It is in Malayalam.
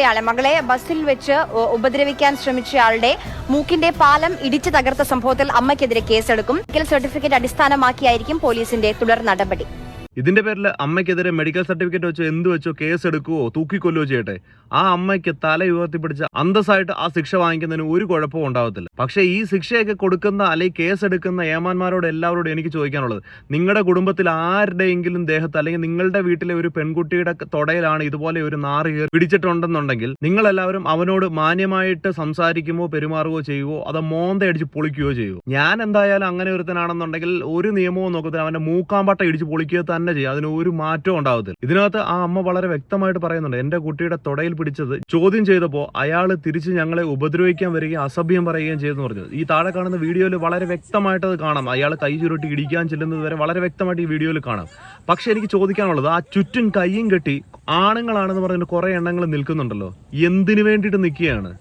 ഇയാളെ മകളെ ബസ്സിൽ വെച്ച് ഉപദ്രവിക്കാൻ ശ്രമിച്ചയാളുടെ മൂക്കിന്റെ പാലം ഇടിച്ചു തകർത്ത സംഭവത്തിൽ അമ്മയ്ക്കെതിരെ കേസെടുക്കും. സർട്ടിഫിക്കറ്റ് അടിസ്ഥാനമാക്കിയായിരിക്കും പോലീസിന്റെ തുടർ നടപടി. ഇതിന്റെ പേരിൽ അമ്മയ്ക്കെതിരെ മെഡിക്കൽ സർട്ടിഫിക്കറ്റ് വെച്ചോ എന്ത് വെച്ചോ കേസ് എടുക്കുവോ തൂക്കിക്കൊല്ലുവോ ചെയ്യട്ടെ. ആ അമ്മയ്ക്ക് തല ഉയർത്തി പിടിച്ച അന്തസ്സായിട്ട് ആ ശിക്ഷ വാങ്ങിക്കുന്നതിന് ഒരു കുഴപ്പവും ഉണ്ടാവത്തില്ല. പക്ഷേ ഈ ശിക്ഷയൊക്കെ കൊടുക്കുന്ന അല്ലെങ്കിൽ കേസ് എടുക്കുന്ന ഏമാന്മാരോട് എല്ലാവരോടും എനിക്ക് ചോദിക്കാനുള്ളത് നിങ്ങളുടെ കുടുംബത്തിൽ ആരുടെയെങ്കിലും ദേഹത്ത് അല്ലെങ്കിൽ നിങ്ങളുടെ വീട്ടിലെ ഒരു പെൺകുട്ടിയുടെ തൊടയിലാണ് ഇതുപോലെ ഒരു നാറ് പിടിച്ചിട്ടുണ്ടെന്നുണ്ടെങ്കിൽ നിങ്ങൾ എല്ലാവരും അവനോട് മാന്യമായിട്ട് സംസാരിക്കുമോ പെരുമാറുകയോ ചെയ്യുവോ അതോ മോന്തയടിച്ച് പൊളിക്കുകയോ ചെയ്യുവോ? ഞാൻ എന്തായാലും അങ്ങനെ ഒരുത്തനാണെന്നുണ്ടെങ്കിൽ ഒരു നിയമവും നോക്കത്തില്ല. അവന്റെ മൂക്കാമ്പട്ട ഇടിച്ച് പൊളിക്കുക തന്നെ ചെയ്യും. അതിന് ഒരു മാറ്റവും ഉണ്ടാവത്തില്ല. ഇതിനകത്ത് ആ അമ്മ വളരെ വ്യക്തമായിട്ട് പറയുന്നുണ്ട്. എന്റെ കുട്ടിയുടെ തുടയിൽ പിടിച്ചത് ചോദ്യം ചെയ്തപ്പോൾ അയാൾ തിരിച്ച് ഞങ്ങളെ ഉപദ്രവിക്കാൻ വരികയും അസഭ്യം പറയുകയും ചെയ്തെന്ന് പറഞ്ഞു. ഈ താഴെ കാണുന്ന വീഡിയോയിൽ വളരെ വ്യക്തമായിട്ട് അത് കാണാം. അയാൾ കൈ ചുരുട്ടി ഇടിക്കാൻ ചെല്ലുന്നത് വരെ വളരെ വ്യക്തമായിട്ട് ഈ വീഡിയോയിൽ കാണാം. പക്ഷെ എനിക്ക് ചോദിക്കാനുള്ളത് ആ ചുറ്റും കൈയും കെട്ടി ആണുങ്ങളാണെന്ന് പറഞ്ഞിട്ട് കുറെ എണ്ണങ്ങൾ നിൽക്കുന്നുണ്ടല്ലോ. എന്തിനു വേണ്ടിയിട്ട് നിൽക്കുകയാണ്?